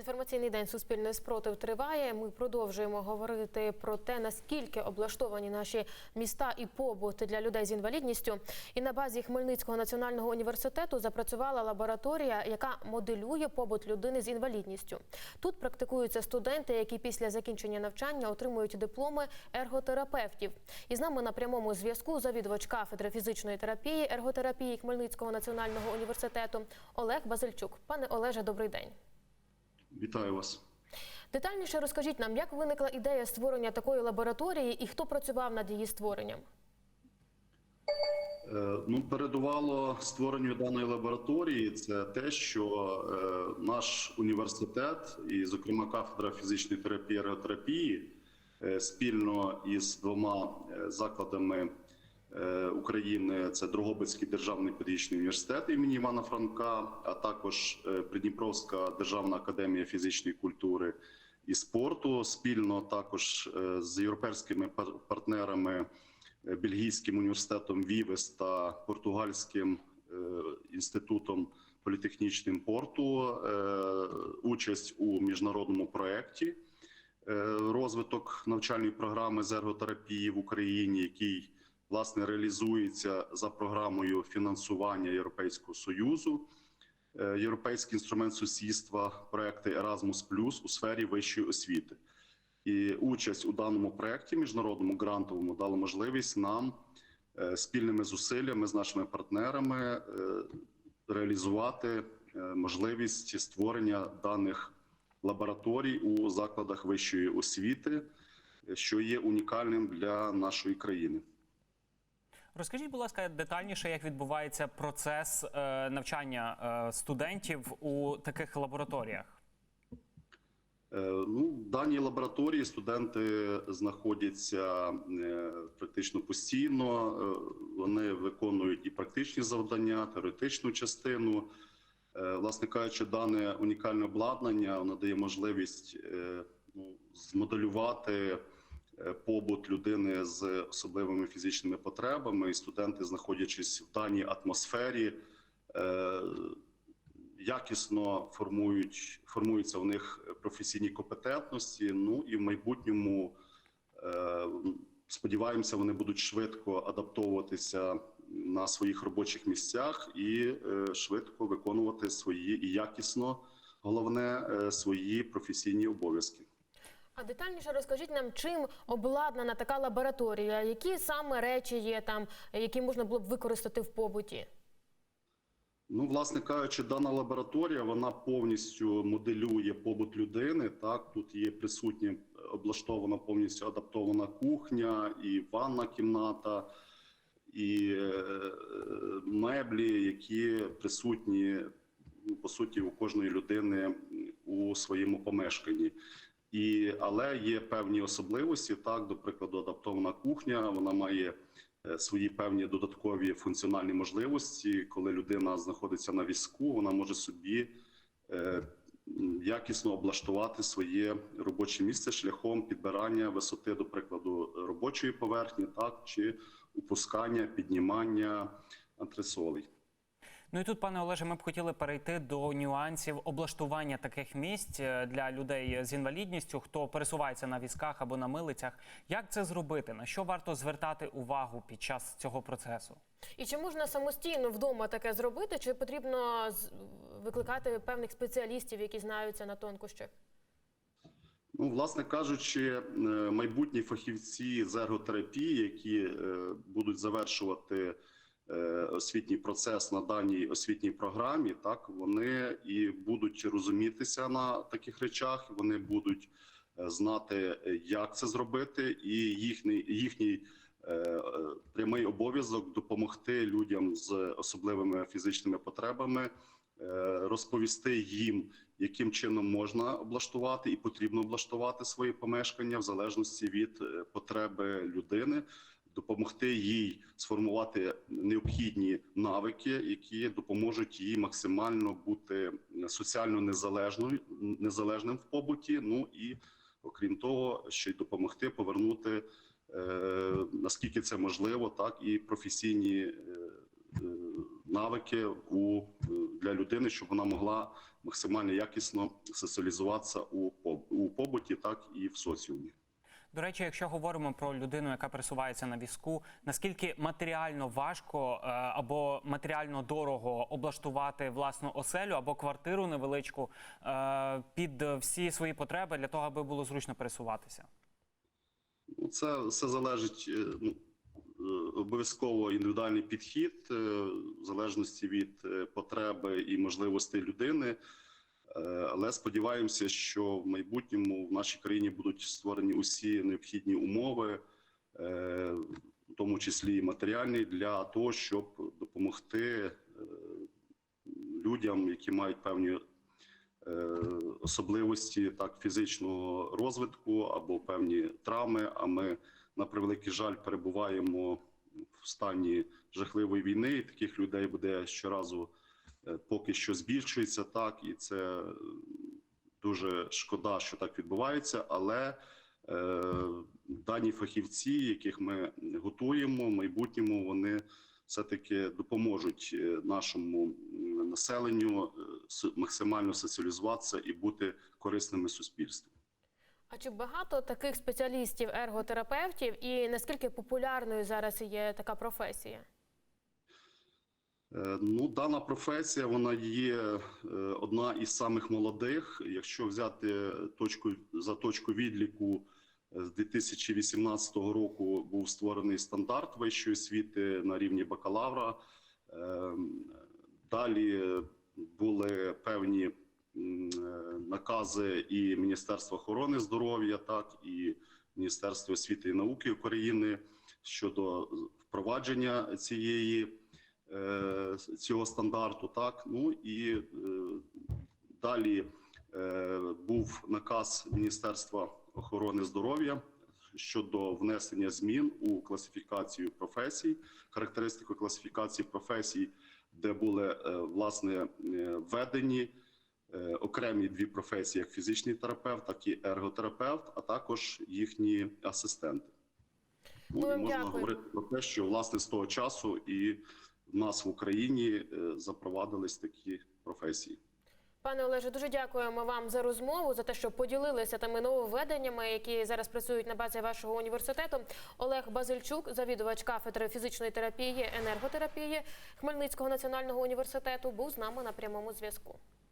Інформаційний день Суспільне спротив триває. Ми продовжуємо говорити про те, наскільки облаштовані наші міста і побут для людей з інвалідністю. І на базі Хмельницького національного університету запрацювала лабораторія, яка моделює побут людини з інвалідністю. Тут практикуються студенти, які після закінчення навчання отримують дипломи ерготерапевтів. І з нами на прямому зв'язку завідувач кафедри фізичної терапії, ерготерапії Хмельницького національного університету Олег Базильчук. Пане Олеже, добрий день. Вітаю вас. Детальніше розкажіть нам, як виникла ідея створення такої лабораторії і хто працював над її створенням? Е, Ну, передувало створенню даної лабораторії. Це те, що е, наш університет, і, зокрема, кафедра фізичної терапії і ерготерапії, е, спільно із двома закладами України: це Дрогобицький державний педагогічний університет імені Івана Франка, а також е, Придніпровська державна академія фізичної культури і спорту, спільно також е, з європейськими пар- партнерами. е, Бельгійським університетом Вівес та португальським е, інститутом політехнічним порту е, участь у міжнародному проєкті е, розвиток навчальної програми з ерготерапії в Україні, який власне реалізується за програмою фінансування Європейського союзу. Е, Європейський інструмент сусідства, проекти Erasmus у сфері вищої освіти. І участь у даному проєкті міжнародному грантовому дала можливість нам е, спільними зусиллями з нашими партнерами е, реалізувати можливість створення даних лабораторій у закладах вищої освіти, що є унікальним для нашої країни. Розкажіть, будь ласка, детальніше, як відбувається процес е, навчання е, студентів у таких лабораторіях. Е, Ну, в даній лабораторії студенти знаходяться практично постійно. Вони виконують і практичні завдання, теоретичну частину. Власне кажучи, дане унікальне обладнання воно дає можливість ну, змоделювати побут людини з особливими фізичними потребами, і студенти, знаходячись в даній атмосфері, е, якісно формують формуються в них професійні компетентності. Ну і в майбутньому е, сподіваємося, вони будуть швидко адаптовуватися на своїх робочих місцях і е, швидко виконувати свої і якісно головне е, свої професійні обов'язки. А детальніше розкажіть нам, чим обладнана така лабораторія, які саме речі є там, які можна було б використати в побуті? Ну, власне кажучи, дана лабораторія вона повністю моделює побут людини. Так, тут є присутня облаштована повністю адаптована кухня, і ванна кімната, і е, меблі, які присутні ну, по суті у кожної людини у своєму помешканні. І, але є певні особливості. Так, до прикладу, адаптована кухня, вона має е, свої певні додаткові функціональні можливості. Коли людина знаходиться на візку, вона може собі е, якісно облаштувати своє робоче місце шляхом підбирання висоти, до прикладу, робочої поверхні, так чи опускання, піднімання антресолей. Ну і тут, пане Олеже, ми б хотіли перейти до нюансів облаштування таких місць е, для людей з інвалідністю, хто пересувається на візках або на милицях. Як це зробити? На що варто звертати увагу під час цього процесу? І чи можна самостійно вдома таке зробити, чи потрібно викликати певних спеціалістів, які знаються на тонкощах? Ну, власне кажучи, е, майбутні фахівці з ерготерапії, які е, будуть завершувати е, освітній процес на даній освітній програмі, так вони і будуть розумітися на таких речах. Вони будуть е, знати, е, як це зробити, і їхній їхній е, е, прямий обов'язок допомогти людям з особливими фізичними потребами е, розповісти їм, яким чином можна облаштувати і потрібно облаштувати свої помешкання в залежності від е, потреби людини, допомогти їй сформувати необхідні навики, які допоможуть їй максимально бути соціально незалежною незалежним в побуті. Ну і окрім того, ще й допомогти повернути. е, Наскільки це можливо, так і професійні е, е, навики у для людини, щоб вона могла максимально якісно соціалізуватися у у побуті, так і в соціумі. До речі, якщо говоримо про людину, яка пересувається на візку, наскільки матеріально важко е, або матеріально дорого облаштувати власну оселю або квартиру невеличку е, під всі свої потреби для того, аби було зручно пересуватися? Ну, Це все залежить е, ну, обов'язково індивідуальний підхід, в залежності від потреби і можливостей людини. Е, Але сподіваємося, що в майбутньому в нашій країні будуть створені усі необхідні умови, е, в тому числі і матеріальні, для того, щоб допомогти е, людям, які мають певні особливості так фізичного розвитку або певні травми. А ми на превеликий жаль перебуваємо в стані жахливої війни. І таких людей буде щоразу поки що збільшується так, і це е, дуже шкода, що так відбувається, але е, дані фахівці, яких ми готуємо в майбутньому, вони все-таки допоможуть е, нашому населенню е, максимально соціалізуватися і бути корисними суспільству. А чи багато таких спеціалістів, ерготерапевтів, і наскільки популярною зараз є така професія? Е, Ну, дана професія вона є е, одна із самих молодих. Якщо взяти точку за точку відліку, е, з 2018 року був створений стандарт вищої освіти на рівні бакалавра. Далі були певні накази і Міністерства охорони здоров'я, так і Міністерства освіти і науки України щодо впровадження цієї цього стандарту. Так ну і е, далі е, був наказ Міністерства охорони здоров'я щодо внесення змін у класифікацію професій, характеристику класифікації професій, де були е, власне е, введені е, окремі дві професії, як фізичний терапевт, так і ерготерапевт, а також їхні асистенти. Ну, і можна дякуємо. говорити про те, що власне з того часу і в нас в Україні е, запровадились такі професії. Пане Олеже, дуже дякуємо вам за розмову, за те, що поділилися тими нововведеннями, які зараз працюють на базі вашого університету. Олег Базильчук, завідувач кафедри фізичної терапії, енерготерапії Хмельницького національного університету, був з нами на прямому зв'язку.